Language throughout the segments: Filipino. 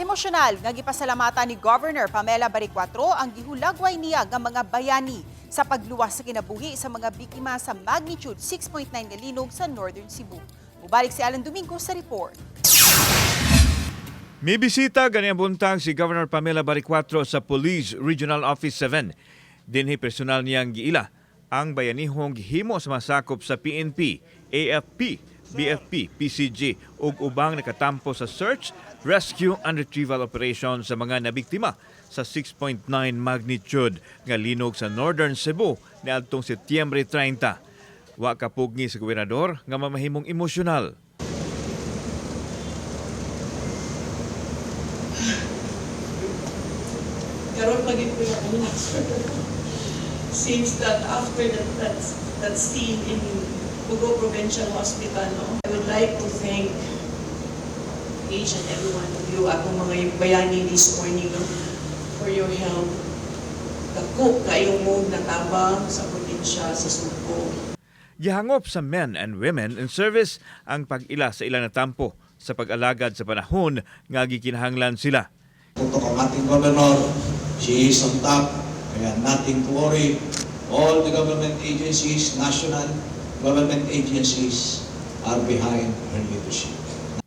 Emosyonal nga gipasalamatan ni Governor Pamela Baricuatro ang gihulagway niya nga mga bayani sa pagluwas sa kinabuhi sa mga biktima sa magnitude 6.9 nga linog sa Northern Cebu. Mubalik si Alan Domingo sa report. May bisita ganyan buntag si Governor Pamela Baricuatro sa Police Regional Office 7. Dinhi personal niyang giila ang bayanihong gihimo sa masakop sa PNP, AFP, BFP, PCG ug ubang nakatampo sa search, rescue and retrieval operation sa mga nabiktima sa 6.9 magnitude nga linog sa Northern Cebu niadtong Setyembre 30. Wa kapugni sa gobernador nga mamahimong emosyonal. karon pagit ko yung. Since that after that that, that scene in Pugo Provincial Hospital, no, I would like to thank each and every one of you, akong mga bayani this morning, no, for your help. Dako kayong mo natabang sa probinsya sa Subo. Gihangop sa men and women in service ang pag-ila sa ilang natampo sa pag-alagad sa panahon nga gikinahanglan sila. Tutok ang ating governor, she is on top, kaya nothing to worry. All the government agencies, national government agencies are behind her leadership.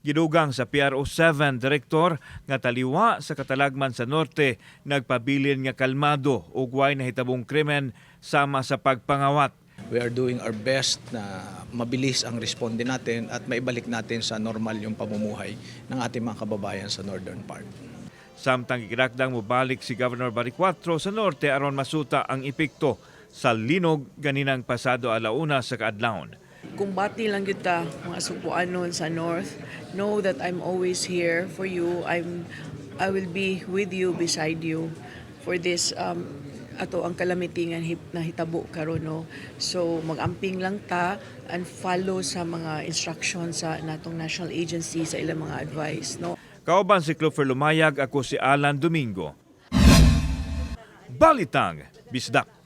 Gidugang sa PRO 7 direktor nga taliwa sa katalagman sa norte nagpabilin nga kalmado ug way nahitabong krimen sama sa pagpangawat. We are doing our best na mabilis ang responde natin at maibalik natin sa normal yung pamumuhay ng ating mga kababayan sa northern part. Samtang gikidakdang mubalik si Governor Baricuatro sa norte aron masuta ang epekto sa linog ganinang pasado alauna sa kaadlawon. kung bati lang yun ta, mga supuanon sa North, know that I'm always here for you. I'm, I will be with you, beside you for this um, ato ang kalamitingan hip, na hitabo karon no. So magamping lang ta and follow sa mga instructions sa natong national agency sa ilang mga advice no. Kauban si Clover Lumayag ako si Alan Domingo. Balitang Bisdak.